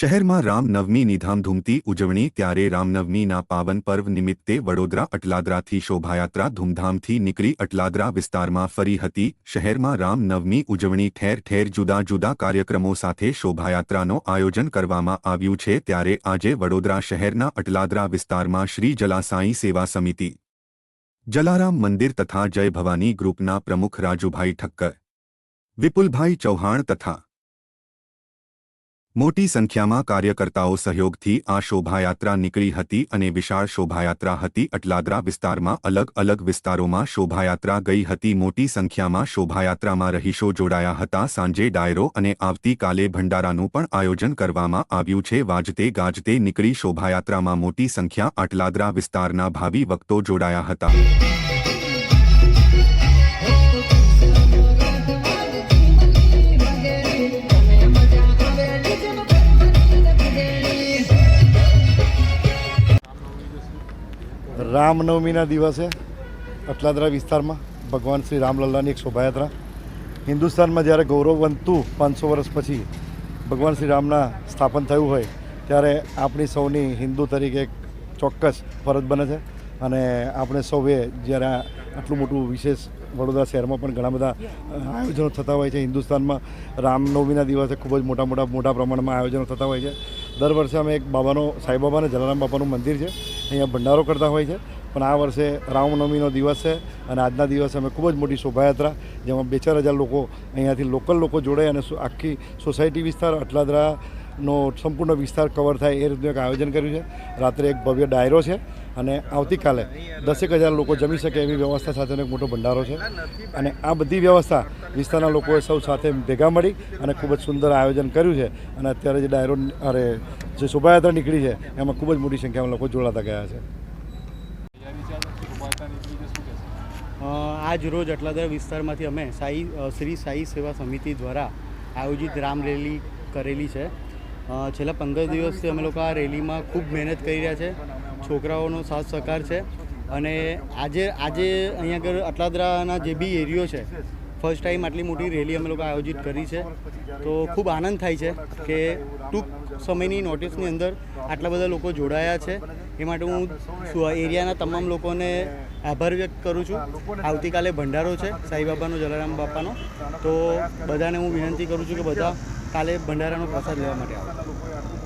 શહેરમાં રામનવમીની ધામધૂમથી ઉજવણી, ત્યારે રામનવમીના પાવન પર્વ નિમિત્તે વડોદરા અટલાદરાથી શોભાયાત્રા ધૂમધામથી નીકળી અટલાદરા વિસ્તારમાં ફરી હતી. શહેરમાં રામનવમી ઉજવણી ઠેર ઠેર જુદા જુદા કાર્યક્રમો સાથે શોભાયાત્રાનો આયોજન કરવામાં આવ્યું છે. ત્યારે આજે વડોદરા શહેરના અટલાદરા વિસ્તારમાં શ્રી જલાસાઈ સેવા સમિતિ, જલારામ મંદિર તથા જય ભવાની ગ્રુપના પ્રમુખ રાજુભાઈ ઠક્કર, વિપુલભાઈ ચૌહાણ તથા મોટી સંખ્યામાં કાર્યકર્તાઓ સહયોગથી આ શોભાયાત્રા નીકળી હતી અને વિશાળ શોભાયાત્રા હતી. અટલાદરા વિસ્તારમાં અલગ અલગ વિસ્તારોમાં શોભાયાત્રા ગઈ હતી. મોટી સંખ્યામાં શોભાયાત્રામાં રહીશો જોડાયા હતા. સાંજે ડાયરો અને આવતીકાલે ભંડારાનું પણ આયોજન કરવામાં આવ્યું છે. વાજતે ગાજતે નીકળી શોભાયાત્રામાં મોટી સંખ્યા અટલાદરા વિસ્તારના ભાવિ વક્તો જોડાયા હતા. રામનવમીના દિવસે અટલાદરા વિસ્તારમાં ભગવાન શ્રી રામલલ્લાની એક શોભાયાત્રા. હિન્દુસ્તાનમાં જ્યારે ગૌરવવંતું પાંચસો વર્ષ પછી ભગવાન શ્રી રામના સ્થાપન થયું હોય, ત્યારે આપણી સૌની હિન્દુ તરીકે એક ચોક્કસ ફરજ બને છે. અને આપણે સૌએ જ્યારે આટલું મોટું વિશેષ વડોદરા શહેરમાં પણ ઘણા બધા આયોજનો થતા હોય છે હિન્દુસ્તાનમાં, રામનવમીના દિવસે ખૂબ જ મોટા મોટા મોટા પ્રમાણમાં આયોજનો થતા હોય છે. દર વર્ષે અમે એક બાબાનો સાંઈબાબા અને જલારામ બાપાનું મંદિર છે. અહીંયા ભંડારો કરતા હોય છે. પણ આ વર્ષે રામનવમીનો દિવસ છે અને આજના દિવસે અમે ખૂબ જ મોટી શોભાયાત્રા, જેમાં બે ચાર હજાર લોકો અહીંયાથી લોકલ લોકો જોડે અને આખી સોસાયટી વિસ્તાર અટલાદરાનો સંપૂર્ણ વિસ્તાર કવર થાય એ રીતનું એક આયોજન કર્યું છે. રાત્રે એક ભવ્ય ડાયરો છે. અને આવતીકાલે દસેક હજાર લોકો જમી શકે એવી વ્યવસ્થા સાથેનો એક મોટો ભંડારો છે. અને આ બધી વ્યવસ્થા વિસ્તારના લોકોએ સૌ સાથે ભેગા મળી અને ખૂબ જ સુંદર આયોજન કર્યું છે. અને અત્યારે જે ડાયરો અરે, જે શોભાયાત્રા નીકળી છે, એમાં ખૂબ જ મોટી સંખ્યામાં લોકો જોડાતા ગયા છે. આજ રોજ અટલાદર વિસ્તારમાંથી અમે સાઈ શ્રી સાઈ સેવા સમિતિ દ્વારા આયોજિત રામ રેલી કરેલી છે. છેલ્લા પંદર દિવસથી અમે લોકો આ રેલીમાં ખૂબ મહેનત કરી રહ્યા છે. છોકરાઓનો સાથ સહકાર છે. અને આજે આજે અહીંયા આગળ અટલાદરાના જે બી એરિયો છે ફર્સ્ટ ટાઈમ આટલી મોટી રેલી અમે લોકો આયોજિત કરી છે. તો ખૂબ આનંદ થાય છે કે ટૂંક સમયની નોટિસની અંદર આટલા બધા લોકો જોડાયા છે. એ માટે હું એરિયાના તમામ લોકોને આભાર વ્યક્ત કરું છું. આવતીકાલે ભંડારો છે, સાંઈબાબાનો, જલારામ બાપાનો. તો બધાને હું વિનંતી કરું છું કે બધા કાલે ભંડારાનો પ્રસાદ લેવા માટે આવે.